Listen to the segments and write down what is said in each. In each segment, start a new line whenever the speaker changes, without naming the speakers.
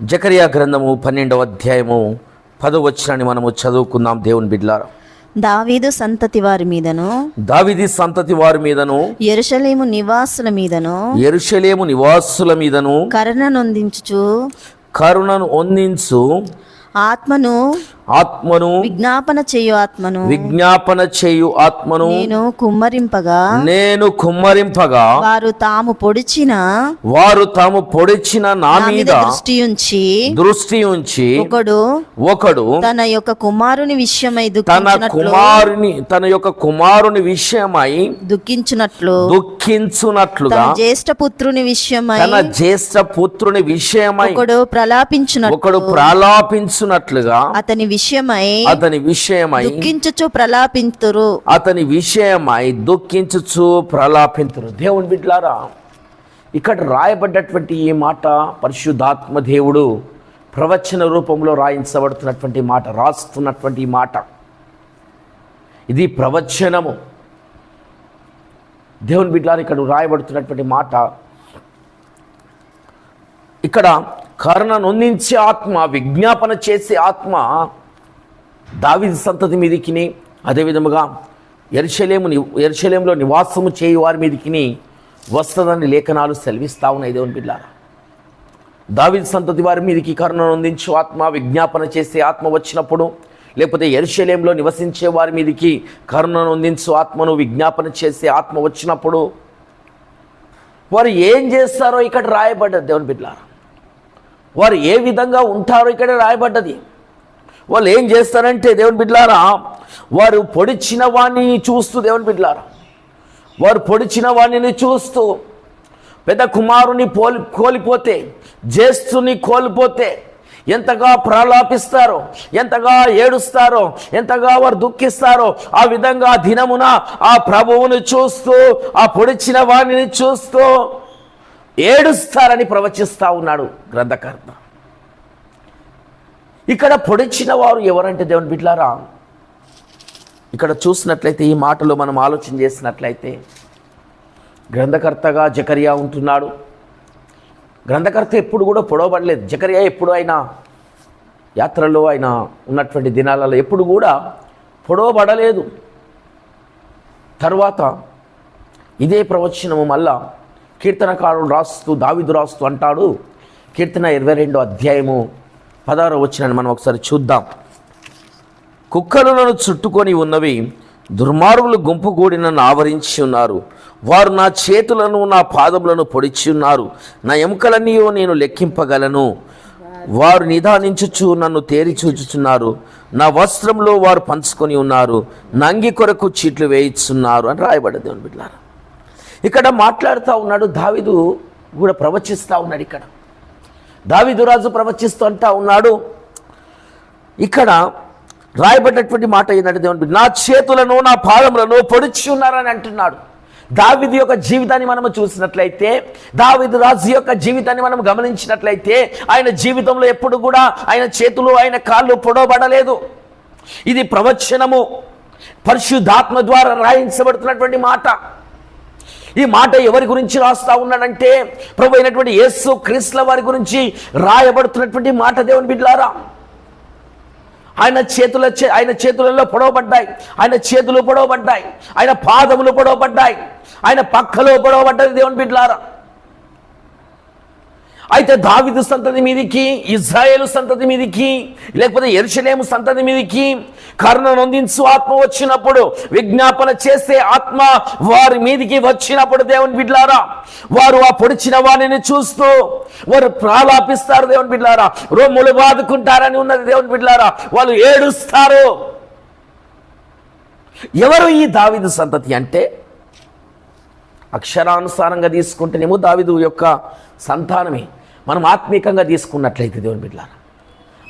జకరియా గ్రంథము పన్నెండవ అధ్యాయము పదవచనాన్ని మనము చదువుకుందాం దేవుని బిడ్లారా.
దావీదు సంతతి వారి మీదను
దావిది సంతతి వారి మీదను
ఎరుషలేము నివాసుల మీదను
ఎరుషలేము నివాసుల మీదను
కరుణ నొందించుచు
కరుణను ఒందించు
ఆత్మను
ఆత్మను
విజ్ఞాపన చేయు ఆత్మను.
విజ్ఞాపన చేయు ఆత్మను
నేను కుమ్మరింపగా
నేను కుమ్మరింపగా
వారు తాము పొడిచిన
వారు తాము పొడిచిన నా
మీద దృష్టి ఉంచి
దృష్టి ఉంచి
ఒకడు
ఒకడు
తన యొక్క కుమారుని విషయమై
తన కుమారుని తన యొక్క కుమారుని విషయమై
దుఃఖించినట్లు
దుఃఖించునట్లుగా
జ్యేష్ఠ పుత్రుని విషయమై
తన జ్యేష్ఠ పుత్రుని విషయమై
ఒకడు ప్రలాపించినట్లు
ఒకడు ప్రలాపించున్నట్లుగా
అతని విషయమై
అతని విషయమై
దుఃఖించుచు ప్రలాపింతురు.
అతని విషయమై దుఃఖించుచు ప్రలాపింతురు. దేవుని బిడ్లారా ఇక్కడ రాయబడ్డటువంటి ఈ మాట పరిశుద్ధాత్మ దేవుడు ప్రవచన రూపంలో రాయించబడుతున్నటువంటి మాట రాస్తున్నటువంటి ఈ మాట. ఇది ప్రవచనము. దేవుని బిడ్లారా ఇక్కడ రాయబడుతున్నటువంటి మాట ఇక్కడ కరుణ నొందించే ఆత్మ విజ్ఞాపన చేసే ఆత్మ దావిది సంతతి మీదికిని అదేవిధముగా ఎరుషలేము ని- నివాసము చేయు వారి మీదికిని వస్తుందని లేఖనాలు సెలవిస్తా ఉన్నాయి దేవుని బిడ్డారా. దావిది సంతతి వారి మీదికి కరుణను అందించు ఆత్మ విజ్ఞాపన చేసే ఆత్మ వచ్చినప్పుడు లేకపోతే ఎరుశలేంలో నివసించే వారి మీదికి కరుణను అందించు ఆత్మను విజ్ఞాపన చేసే ఆత్మ వచ్చినప్పుడు వారు ఏం చేస్తారో ఇక్కడ రాయబడ్డది దేవుని బిడ్డారా. వారు ఏ విధంగా ఉంటారో ఇక్కడ రాయబడ్డది. వాళ్ళు ఏం చేస్తారంటే దేవుని బిడ్లారా వారు పొడిచిన వాణ్ణి చూస్తూ దేవుని బిడ్లారా వారు పొడిచిన వాణ్ణిని చూస్తూ పెద్ద కుమారుని పోలి కోల్పోతే జ్యేష్ఠుని కోల్పోతే ఎంతగా ప్రలాపిస్తారో ఎంతగా ఏడుస్తారో ఎంతగా వారు దుఃఖిస్తారో ఆ విధంగా దినమున ఆ ప్రభువును చూస్తూ ఆ పొడిచిన వాణిని చూస్తూ ఏడుస్తారని ప్రవచిస్తూ ఉన్నాడు గ్రంథకర్త. ఇక్కడ పొడిచిన వారు ఎవరంటే దేవుని బిడ్లారా? ఇక్కడ చూసినట్లయితే ఈ మాటలో మనం ఆలోచన చేసినట్లయితే గ్రంథకర్తగా జకరియా ఉంటున్నాడు. గ్రంథకర్త ఎప్పుడు కూడా పొడవబడలేదు. జకరియా ఎప్పుడు అయినా యాత్రలో ఆయన ఉన్నటువంటి దినాలలో ఎప్పుడు కూడా పొడవబడలేదు. తర్వాత ఇదే ప్రవచనము మళ్ళా కీర్తనకారుడు రాస్తూ దావిదు రాస్తూ అంటాడు. కీర్తన ఇరవై రెండో అధ్యాయము పదహారో వచ్చినాన్ని మనం ఒకసారి చూద్దాం. కుక్కలు నన్ను చుట్టుకొని ఉన్నవి దుర్మార్గులు గుంపు కూడి నన్ను ఆవరించి ఉన్నారు. వారు నా చేతులను నా పాదములను పొడిచి ఉన్నారు. నా ఎముకలన్నీ నేను లెక్కింపగలను. వారు నిదానించుచు నన్ను తేరి చూచుచున్నారు. నా వస్త్రంలో వారు పంచుకొని ఉన్నారు. నంగి కొరకు చీట్లు వేయిస్తున్నారు అని రాయబడ్డది దేవుని బిడ్డారు ఇక్కడ మాట్లాడుతూ ఉన్నాడు దావిదు కూడా ప్రవచిస్తూ ఉన్నాడు ఇక్కడ. దావిదురాజు ప్రవచిస్తూ అంటా ఉన్నాడు. ఇక్కడ రాయబడినటువంటి మాట ఏంటంటే దేవుడు నా చేతులను నా పాదములను పొడిచి ఉన్నారని అంటున్నాడు. దావిది యొక్క జీవితాన్ని మనము చూసినట్లయితే దావిదు రాజు యొక్క జీవితాన్ని మనం గమనించినట్లయితే ఆయన జీవితంలో ఎప్పుడు కూడా ఆయన చేతులు ఆయన కాళ్ళు పొడవబడలేదు. ఇది ప్రవచనము. పరిశుద్ధాత్మ ద్వారా రాయించబడుతున్నటువంటి మాట. ఈ మాట ఎవరి గురించి రాస్తా ఉన్నాడంటే ప్రభు అయినటువంటి యేసు క్రీస్తుల వారి గురించి రాయబడుతున్నటువంటి మాట దేవుని బిడ్లారా? ఆయన చేతుల చే- ఆయన చేతులలో పొడవబడ్డాయి. ఆయన చేతులు పొడవబడ్డాయి. ఆయన పాదములు పొడవబడ్డాయి. ఆయన పక్కలో పొడవబడ్డది దేవుని బిడ్లారా? అయితే దావిదు సంతతి మీదికి ఇజ్రాయేలు సంతతి మీదికి లేకపోతే ఎరుషలేము సంతతి మీదికి కరుణ నొందించు ఆత్మ వచ్చినప్పుడు విజ్ఞాపన చేసే ఆత్మ వారి మీదికి వచ్చినప్పుడు దేవుని బిడ్లారా వారు ఆ పొడిచిన వారిని చూస్తూ వారు ప్రాలాపిస్తారు దేవుని బిడ్లారా రొమ్ములు బాదుకుంటారని ఉన్నది దేవుని బిడ్లారా వాళ్ళు ఏడుస్తారు. ఎవరు ఈ దావిదు సంతతి అంటే? అక్షరానుసారంగా తీసుకుంటేనేమో దావిదు యొక్క సంతానమే. మనం ఆత్మీకంగా తీసుకున్నట్లయితే దేవుని బిడ్డలారా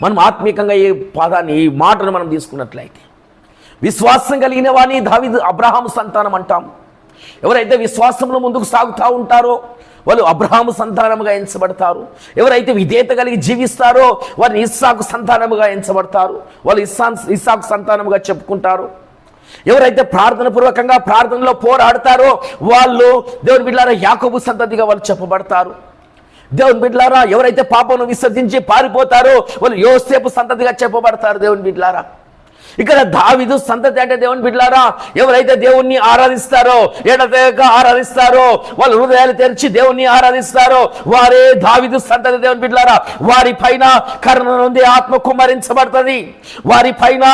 మనం ఆత్మీకంగా ఈ పాదాన్ని ఈ మాటను మనం తీసుకున్నట్లయితే. విశ్వాసం కలిగిన వాని దావిదు అబ్రహాము సంతానం అంటాం ఎవరైతే విశ్వాసంలో ముందుకు సాగుతూ ఉంటారో వాళ్ళు అబ్రహాము సంతానముగా ఎంచబడతారు. ఎవరైతే విధేయత కలిగి జీవిస్తారో వారిని ఇస్సాకు సంతానముగా ఎంచబడతారు. వాళ్ళు ఇస్సాన్ ఇస్సాకు సంతానముగా చెప్పుకుంటారు. ఎవరైతే ప్రార్థన పూర్వకంగా ప్రార్థనలో పోరాడతారో వాళ్ళు దేవుని బిడ్డారా యాకోబు సంతతిగా వాళ్ళు చెప్పబడతారు. దేవుని బిడ్లారా ఎవరైతే పాపను విసర్జించి పారిపోతారో వాళ్ళు యోసేపు సంతతిగా చెప్పబడతారు దేవుని బిడ్లారా. ఇక్కడ దావిదు సంతతి అంటే దేవుని బిడ్డలారా ఎవరైతే దేవుణ్ణి ఆరాధిస్తారో ఎడతెగక ఆరాధిస్తారో వాళ్ళు హృదయాలు తెరిచి దేవుణ్ణి ఆరాధిస్తారో వారే దావిదు సంతతి దేవుని బిడ్డలారా. వారి పైన కరుణ నుండి ఆత్మ కుమ్మరించబడుతుంది. వారి పైన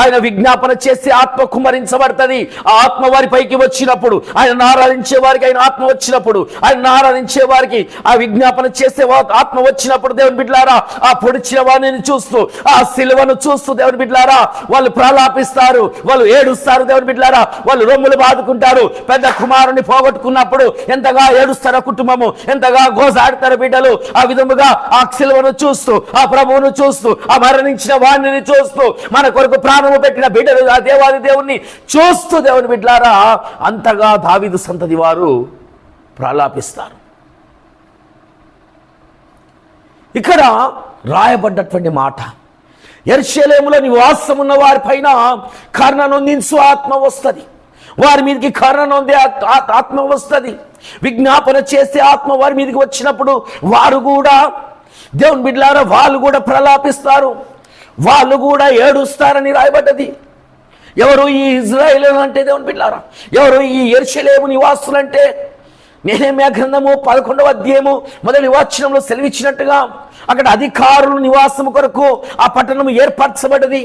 ఆయన విజ్ఞాపన చేసి ఆత్మ కుమ్మరించబడుతుంది. ఆ ఆత్మ వారి పైకి వచ్చినప్పుడు ఆయన ఆరాధించే వారికి ఆయన ఆత్మ వచ్చినప్పుడు ఆయన ఆరాధించే వారికి ఆ విజ్ఞాపన చేసే ఆత్మ వచ్చినప్పుడు దేవుని బిడ్డలారా ఆ పొడిచిన వారిని చూస్తూ ఆ సిలువను చూస్తూ దేవుని బిడ్డలారా వాళ్ళు ప్రలాపిస్తారు వాళ్ళు ఏడుస్తారు దేవుని బిడ్లారా వాళ్ళు రొమ్ములు బాదుకుంటారు. పెద్ద కుమారుని పోగొట్టుకున్నప్పుడు ఎంతగా ఏడుస్తారో కుటుంబము ఎంతగా గోసాడతారు బిడ్డలు. ఆ విధముగా ఆ సిలువను చూస్తూ ఆ ప్రభువును చూస్తూ ఆ మరణించిన వాణిని చూస్తూ మన కొరకు ప్రాణము పెట్టిన బిడ్డలు ఆ దేవాది దేవుణ్ణి చూస్తూ దేవుని బిడ్లారా అంతగా దావిదు సంతతి వారు ప్రలాపిస్తారు. ఇక్కడ రాయబడ్డటువంటి మాట ఎర్షలేములో నివాసం ఉన్న వారి పైన కర్ణ నొందించు ఆత్మ వస్తుంది. వారి మీదకి కర్ణ నొందే ఆత్మ వస్తుంది. విజ్ఞాపన చేసే ఆత్మ వారి మీదకి వచ్చినప్పుడు వారు కూడా దేవుని బిడ్లారా వాళ్ళు కూడా ప్రలాపిస్తారు. వాళ్ళు కూడా ఏడుస్తారని రాయబడ్డది. ఎవరు ఈ ఇజ్రాయేల్ అంటే దేవుని బిడ్లారా ఎవరు ఈ ఎర్షలేము నివాసులంటే నేనేమ్యా గ్రంథము? పదకొండవ అధ్యాయము మొదటి వాచనంలో సెలవిచ్చినట్టుగా అక్కడ అధికారులు నివాసము కొరకు ఆ పట్టణము ఏర్పరచబడ్డది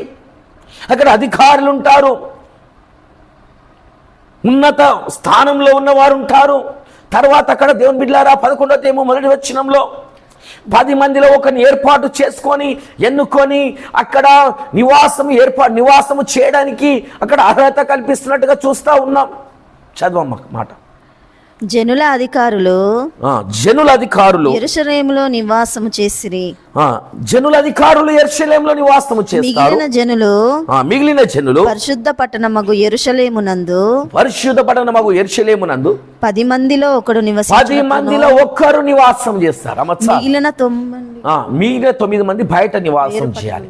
అక్కడ అధికారులు ఉంటారు ఉన్నత స్థానంలో ఉన్నవారు ఉంటారు తర్వాత అక్కడ దేవుని బిడ్లారా పదకొండవ అధ్యాయము మొదటి వచనంలో పది మందిలో ఒకరిని ఏర్పాటు చేసుకొని ఎన్నుకొని అక్కడ నివాసం ఏర్పాటు నివాసము చేయడానికి అక్కడ అర్హత కల్పిస్తున్నట్టుగా చూస్తూ ఉన్నాం. చదవమ్మ మాట.
జనుల అధికారులు
జనుల అధికారులు.
ఎరుషలేములో నివాసము చేసిరి.
జనుల అధికారులు ఎర్షలేంలో నివాసము చేస్తారు.
మిగిలిన జనులు
మిగిలిన జనులు
పరిశుద్ధ పట్టణమగు ఎరుషలేమునందు
పరిశుద్ధ పట్టణమగు ఎర్షలేమునందు
పది మందిలో ఒకడు
పది
నివసించి
మందిలో ఒక్కరు నివాసం చేస్తారు.
మిగిలిన తొమ్మిది
మిగిలిన తొమ్మిది మంది బయట నివాసం చేయాలి.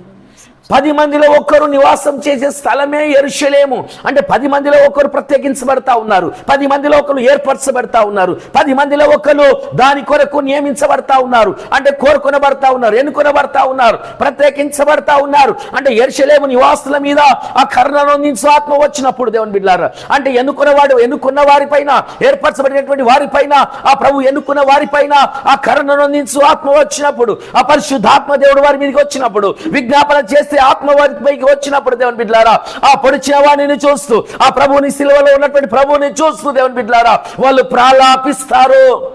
పది మందిలో ఒక్కరు నివాసం చేసే స్థలమే ఎరుషలేము. అంటే పది మందిలో ఒకరు ప్రత్యేకించబడతా ఉన్నారు. పది మందిలో ఒకరు ఏర్పరచబడతా ఉన్నారు. పది మందిలో ఒకరు దాని కొరకు నియమించబడతా ఉన్నారు. అంటే కోరుకొనబడతా ఉన్నారు ఎన్నుకొనబడతా ఉన్నారు ప్రత్యేకించబడతా ఉన్నారు. అంటే ఎరుషలేము నివాసుల మీద ఆ కరుణానందించు ఆత్మ వచ్చినప్పుడు దేవుని బిడ్డారు. అంటే ఎన్నుకున్నవాడు ఎన్నుకున్న వారిపైన ఏర్పరచబడినటువంటి వారిపైన ఆ ప్రభు ఎన్నుకున్న వారిపైన ఆ ఆ కరుణానందించు ఆత్మ వచ్చినప్పుడు ఆ పరిశుద్ధాత్మ దేవుడు వారి మీదకి వచ్చినప్పుడు విజ్ఞాపన చేస్తే ఆత్మ వారి పైకి వచ్చినప్పుడు దేవుని బిడ్డారా ఆ పొడిచిన వాణిని చూస్తూ ఆ ప్రభువుని సిలువలో ఉన్నటువంటి ప్రభువుని చూస్తూ దేవుని బిడ్డారా వాళ్ళు ప్రాలాపిస్తారు.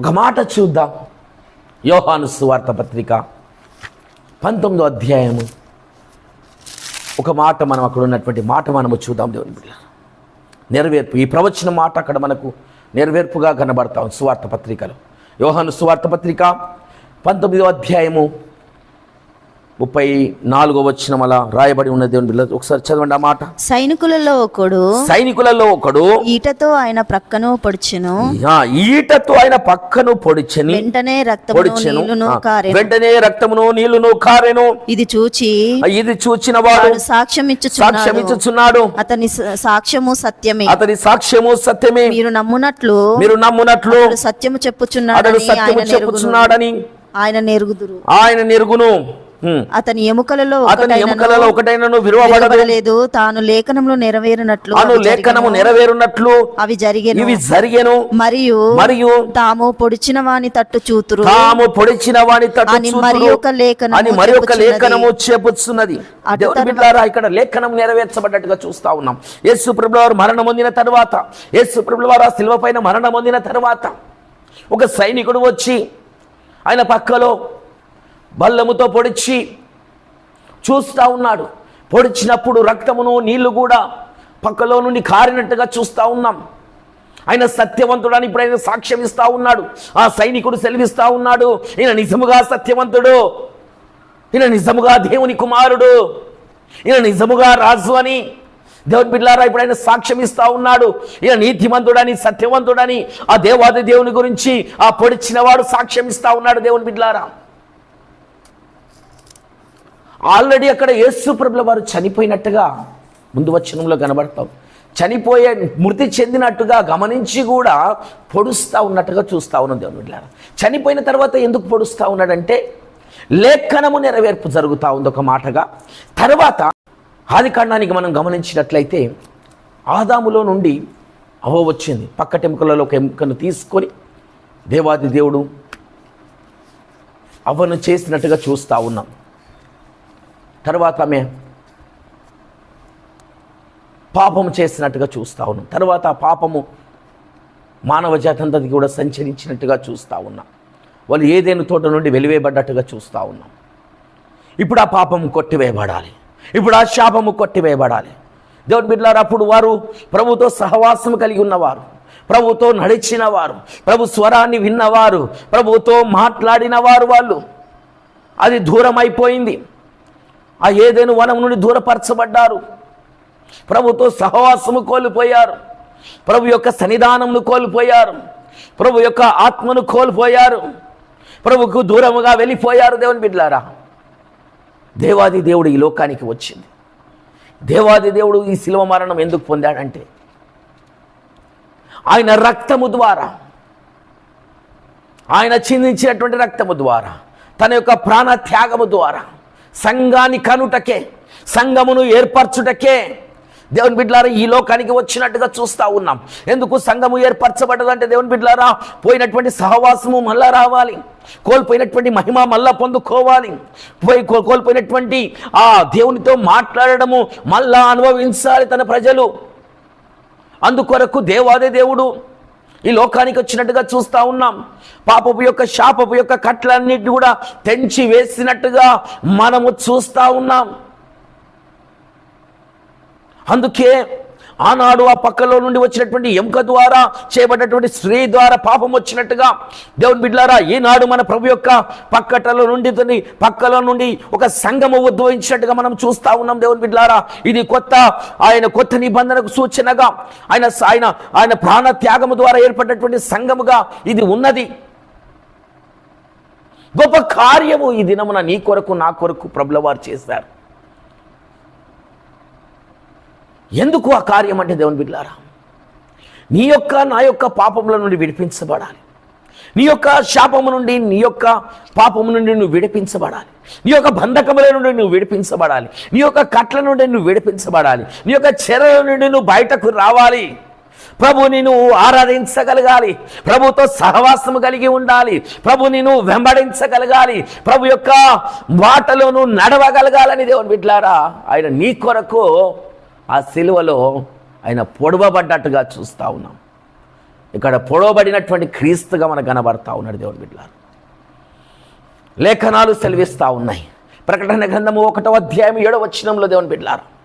ఒక మాట చూద్దాం. యోహాను సువార్త పత్రిక పంతొమ్మిదో అధ్యాయము. ఒక మాట మనం అక్కడ ఉన్నటువంటి మాట మనము చూద్దాం దేవుని బిడ్డ నెరవేర్పు ఈ ప్రవచన మాట అక్కడ మనకు నెరవేర్పుగా కనబడతాం సువార్త పత్రికలో. యోహాను సువార్త పత్రిక పంతొమ్మిదో అధ్యాయము ముప్పై నాలుగో వచ్చిన అలా రాయబడి ఉన్న దేవుని బిడ్డ ఒకసారి చదవండి ఆ మాట.
సైనికులలో ఒకడు
సైనికులలో ఒకడు
ఈటతో ఆయన ప్రక్కను పొడిచెను.
ఈటతో ఆయన పక్కను పొడిచని
వెంటనే రక్తమును
వెంటనే రక్తమును నీళ్ళును కారెను.
ఇది చూచి
ఇది చూచిన వాడు
సాక్ష్యం
సాక్ష్యం
ఇచ్చుచున్నాడు అతని సాక్ష్యము సత్యమే.
అతని సాక్ష్యము సత్యమే.
మీరు నమ్మునట్లు
మీరు నమ్మునట్లు
సత్యము
అతడు
చెప్పుచున్నాడని
సత్యము చెప్పుచున్నాడని
ఆయన నెరుగుదురు.
ఆయన నెరుగును.
అతని ఎముకలలో
అతని ఎముకలలో ఒకటైనను
విరవబడలేదు. తాను లేఖనంలో నెరవేరినట్లు
అను
అవి
లేఖనము. నెరవేరునట్లు
అవి జరిగెను.
ఇవి జరిగెను.
మరియు
మరియు
తాము పొడిచిన వాని తట్టు చూతురు.
తాము పొడిచిన వాని తట్టు
అని మరి ఒక లేఖనము
అని మరి ఒక. లేఖనము బిడ్డలారా ఇక్కడ లేఖనం నెరవేర్చబడ్డట్టుగా చూస్తా ఉన్నాం. యేసు ప్రభుల వారు మరణం పొందిన తర్వాత యేసు ప్రభుల వారు ఆ శిల్వ పైన మరణం పొందిన తర్వాత ఒక సైనికుడు వచ్చి ఆయన పక్కలో బల్లముతో పొడిచి చూస్తూ ఉన్నాడు. పొడిచినప్పుడు రక్తమును నీళ్ళు కూడా పక్కలో నుండి కారినట్టుగా చూస్తూ ఉన్నాం. ఆయన సత్యవంతుడని ఇప్పుడు ఆయన సాక్ష్యం ఇస్తూ ఉన్నాడు. ఆ సైనికుడు సెలవిస్తూ ఉన్నాడు. ఈయన నిజముగా సత్యవంతుడు. ఈయన నిజముగా దేవుని కుమారుడు. ఈయన నిజముగా రాజు అని దేవుని బిడ్లారా ఇప్పుడు ఆయన సాక్ష్యం ఇస్తా ఉన్నాడు. ఈయన నీతిమంతుడని సత్యవంతుడని ఆ దేవాది దేవుని గురించి ఆ పొడిచిన వాడు సాక్ష్యం ఇస్తా ఉన్నాడు దేవుని బిడ్లారా ఆల్రెడీ అక్కడ యేసు ప్రభుల వారు చనిపోయినట్టుగా ముందు వచనంలో కనబడతాం. చనిపోయే మృతి చెందినట్టుగా గమనించి కూడా పొడుస్తూ ఉన్నట్టుగా చూస్తూ ఉన్నాం దేవుని బిడ్డారా చనిపోయిన తర్వాత ఎందుకు పొడుస్తూ ఉన్నాడంటే లేఖనము నెరవేర్పు జరుగుతూ ఉంది ఒక మాటగా. తర్వాత ఆది కాండానికి మనం గమనించినట్లయితే ఆదాములో నుండి అవ వచ్చింది. పక్కటెముకలలో ఒక ఎముకను తీసుకొని దేవాది దేవుడు అవ్వను చేసినట్టుగా చూస్తూ ఉన్నాం. తర్వాత ఆమె పాపం చేసినట్టుగా చూస్తూ ఉన్నాం. తర్వాత ఆ పాపము మానవ జాతంతది కూడా సంచరించినట్టుగా చూస్తూ ఉన్నాం. వాళ్ళు ఏదైనా తోట నుండి వెలివేయబడ్డట్టుగా చూస్తూ ఉన్నాం. ఇప్పుడు ఆ పాపం కొట్టివేయబడాలి. ఇప్పుడు ఆ శాపము కొట్టివేయబడాలి. దేవుని బిడ్డలారు అప్పుడు వారు ప్రభుతో సహవాసం కలిగి ఉన్నవారు ప్రభుతో నడిచిన వారు ప్రభు స్వరాన్ని విన్నవారు ప్రభుతో మాట్లాడిన వారు వాళ్ళు. అది దూరం అయిపోయింది ఆ ఏదైనా వనం నుండి దూరపరచబడ్డారు. ప్రభుతో సహవాసము కోల్పోయారు. ప్రభు యొక్క సన్నిధానమును కోల్పోయారు. ప్రభు యొక్క ఆత్మను కోల్పోయారు. ప్రభుకు దూరముగా వెళ్ళిపోయారు దేవుని బిడ్డలారా దేవాది దేవుడు ఈ లోకానికి వచ్చింది. దేవాది దేవుడు ఈ శిలువ మరణం ఎందుకు పొందాడంటే ఆయన రక్తము ద్వారా ఆయన చిందించినటువంటి రక్తము ద్వారా తన యొక్క ప్రాణ త్యాగము ద్వారా సంఘాన్ని కనుటకే సంఘమును ఏర్పరచుటకే దేవుని బిడ్డలారా ఈ లోకానికి వచ్చినట్టుగా చూస్తూ ఉన్నాం. ఎందుకు సంఘము ఏర్పరచబడదంటే దేవుని బిడ్డలారా పోయినటువంటి సహవాసము మళ్ళా రావాలి. కోల్పోయినటువంటి మహిమ మళ్ళా పొందుకోవాలి. పోయి కోల్పోయినటువంటి ఆ దేవునితో మాట్లాడడము మళ్ళా అనుభవించాలి తన ప్రజలు. అందుకొరకు దేవాదే దేవుడు ఈ లోకానికి వచ్చినట్టుగా చూస్తూ ఉన్నాం. పాపపు యొక్క శాపపు యొక్క కట్లన్నిటి కూడా తెంచి వేసినట్టుగా మనము చూస్తూ ఉన్నాం. అందుకే ఆనాడు ఆ పక్కలో నుండి వచ్చినటువంటి ఎముక ద్వారా చేయబడినటువంటి స్త్రీ ద్వారా పాపం వచ్చినట్టుగా దేవుని బిడ్లారా ఈనాడు మన ప్రభు యొక్క పక్కటలో నుండి పక్కలో నుండి ఒక సంఘము ఉద్భవించినట్టుగా మనం చూస్తా ఉన్నాం దేవుని బిడ్లారా ఇది కొత్త ఆయన కొత్త నిబంధనకు సూచనగా ఆయన ఆయన ఆయన ప్రాణ త్యాగము ద్వారా ఏర్పడినటువంటి సంఘముగా ఇది ఉన్నది. గొప్ప కార్యము ఈ దినమున నీ కొరకు నా కొరకు ప్రభుల వారు చేశారు. ఎందుకు ఆ కార్యం అంటే దేవుని బిడ్డారా నీ యొక్క నా యొక్క పాపముల నుండి విడిపించబడాలి. నీ యొక్క శాపము నుండి నీ యొక్క పాపము నుండి నువ్వు విడిపించబడాలి. నీ యొక్క బంధకముల నుండి నువ్వు విడిపించబడాలి. నీ యొక్క కట్ల నుండి నువ్వు విడిపించబడాలి. నీ యొక్క చెరల నుండి నువ్వు బయటకు రావాలి. ప్రభుని నువ్వు ఆరాధించగలగాలి. ప్రభుతో సహవాసము కలిగి ఉండాలి. ప్రభుని నువ్వు వెంబడించగలగాలి. ప్రభు యొక్క మాటలో నువ్వు నడవగలగాలని దేవుని బిడ్లారా ఆయన నీ కొరకు ఆ సిలువలో ఆయన పొడవబడ్డట్టుగా చూస్తూ ఉన్నాం. ఇక్కడ పొడవబడినటువంటి క్రీస్తుగా మనకు కనబడతా ఉన్నాడు దేవుని బిడ్డలారు. లేఖనాలు సెలవిస్తూ ఉన్నాయి. ప్రకటన గ్రంథము ఒకటో అధ్యాయం ఏడో వచ్చినంలో దేవుని బిడ్డలారు.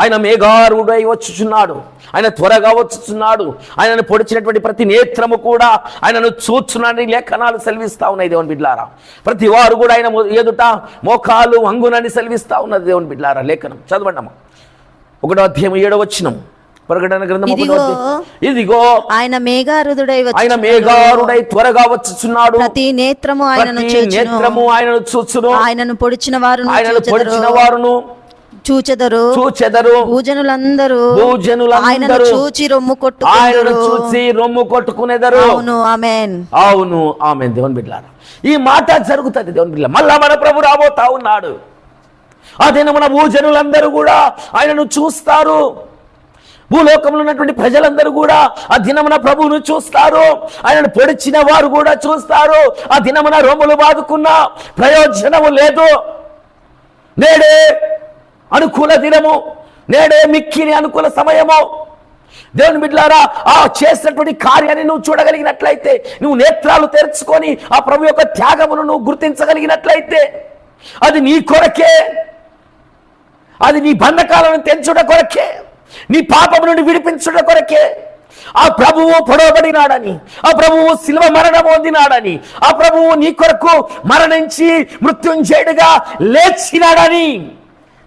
ఆయన మేఘారుడై వచ్చుచున్నాడు. ఆయన త్వరగా వచ్చుచున్నాడు. ఆయనను పొడిచినటువంటి ప్రతి నేత్రము కూడా ఆయనను చూచునని లేఖనాలు సెలవిస్తూ ఉన్నాయి దేవుని బిడ్లారా ప్రతి వారు కూడా ఆయన ఎదుట మోకాలు అంగునని సెలవిస్తూ ఉన్నది దేవుని బిడ్లారా లేఖనం. చదవండమ్మా. ఒకటో అధ్యాయం ఏడో వచ్చినం ప్రకటన గ్రంథం
ఇదిగో, ఆయన మేఘారుదుడై
ఆయన మేఘారుడై త్వరగా వచ్చుచున్నాడు.
ప్రతి నేత్రము ఆయనను
నేత్రము ఆయనను చూచును.
ఆయనను పొడిచిన వారు
ఆయనను పొడిచిన వారును
చూచెదరు.
చూచెదరు.
భూజనులందరూ
భూజనులందరూ
ఆయనను చూచి రొమ్ము
ఆయనను
కొట్టుకుందరు
చూసి రొమ్ము కొట్టుకునేదరు.
అవును ఆమెన్.
అవును ఆమె దేవుని బిడ్డలారా ఈ మాట జరుగుతుంది దేవుని బిడ్డ మళ్ళా మన ప్రభు రాబోతా ఉన్నాడు. ఆ దినమున భూజనులందరూ కూడా ఆయనను చూస్తారు. భూలోకంలో ఉన్నటువంటి ప్రజలందరూ కూడా ఆ దినమున ప్రభువును చూస్తారు. ఆయనను పొడిచిన వారు కూడా చూస్తారు. ఆ దినమున రొమ్ములు బాదుకున్న ప్రయోజనము లేదు. నేడే అనుకూల దినము. నేడే మిక్కిని అనుకూల సమయము. దేవుని బిడ్లారా ఆ చేసినటువంటి కార్యాన్ని నువ్వు చూడగలిగినట్లయితే నువ్వు నేత్రాలు తెరుచుకొని ఆ ప్రభు యొక్క త్యాగమును నువ్వు గుర్తించగలిగినట్లయితే అది నీ కొరకే. అది నీ బంధకాలను తెంచుట కొరకే నీ పాపం నుండి విడిపించుట కొరకే. ఆ ప్రభువు పొడవబడినాడని ఆ ప్రభువు శిల్వ మరణం పొందినాడని ఆ ప్రభువు నీ కొరకు మరణించి మృత్యుంజయుడిగా లేచినాడని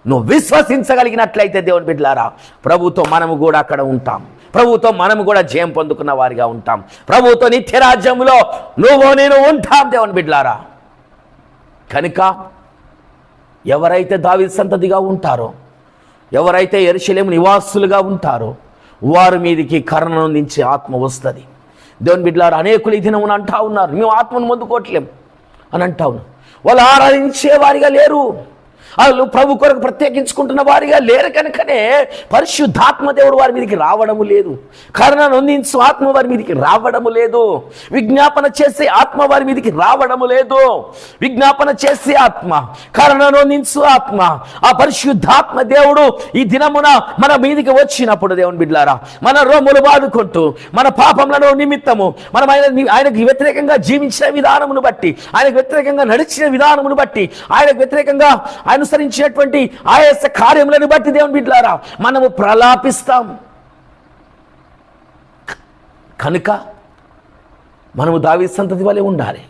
నువ్వు విశ్వసించగలిగినట్లయితే దేవుని బిడ్డలారా ప్రభుతో మనము కూడా అక్కడ ఉంటాం. ప్రభుతో మనము కూడా జయం పొందుకున్న వారిగా ఉంటాం. ప్రభుతో నిత్యరాజ్యంలో నువ్వు నేను ఉంటాం దేవుని బిడ్డలారా. కనుక ఎవరైతే దావి సంతతిగా ఉంటారో ఎవరైతే ఎరుశలేము నివాసులుగా ఉంటారో వారి మీదకి కరణను అందించే ఆత్మ వస్తుంది. దేవుని బిడ్డలారు అనేకులు ఈ దినమున అంటా ఉన్నారు మేము ఆత్మను పొందుకోవట్లేం అని అంటా ఉన్నాం వాళ్ళు ఆరాధించే వారిగా లేరు. వాళ్ళు ప్రభు కొరకు ప్రత్యేకించుకుంటున్న వారిగా లేరు కనుకనే పరిశుద్ధాత్మ దేవుడు వారి మీదకి రావడము లేదు. కరుణ నొందించు ఆత్మ వారి మీదకి రావడము లేదు. విజ్ఞాపన చేసే ఆత్మ వారి మీదకి రావడము లేదు. విజ్ఞాపన చేసే ఆత్మ కరుణ నొందించు ఆత్మ ఆ పరిశుద్ధాత్మ దేవుడు ఈ దినమున మన మీదికి వచ్చినప్పుడు దేవుని బిడ్లారా మన రోములు బాదుకుంటూ మన పాపములను నిమిత్తము మనం ఆయన ఆయనకు వ్యతిరేకంగా జీవించిన విధానమును బట్టి ఆయనకు వ్యతిరేకంగా నడిచిన విధానమును బట్టి ఆయనకు వ్యతిరేకంగా ఆయన అనుసరించినటువంటి ఆయాస కార్యములను బట్టి దేవుని బిడ్లారా మనము ప్రలాపిస్తాం. కనుక మనము దావి సంతతి వలె ఉండాలి.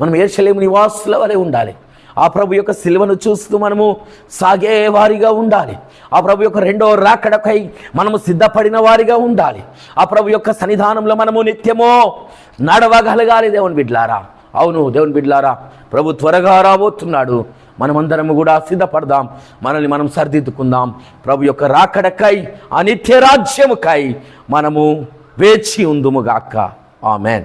మనం ఏర్చలేము నివాసుల వలె ఉండాలి. ఆ ప్రభు యొక్క సిలువను చూస్తూ మనము సాగే వారిగా ఉండాలి. ఆ ప్రభు యొక్క రెండో రాకడకై మనము సిద్ధపడిన వారిగా ఉండాలి. ఆ ప్రభు యొక్క సన్నిధానంలో మనము నిత్యమో నడవగలగాలి దేవుని బిడ్లారా అవును దేవుని బిడ్లారా ప్రభు త్వరగా రాబోతున్నాడు. మనమందరము కూడా సిద్ధపడదాం. మనల్ని మనం సరిదిద్దుకుందాం. ప్రభు యొక్క రాకడకై ఆ నిత్య రాజ్యముకై మనము వేచి ఉందుముగాక ఆమెన్.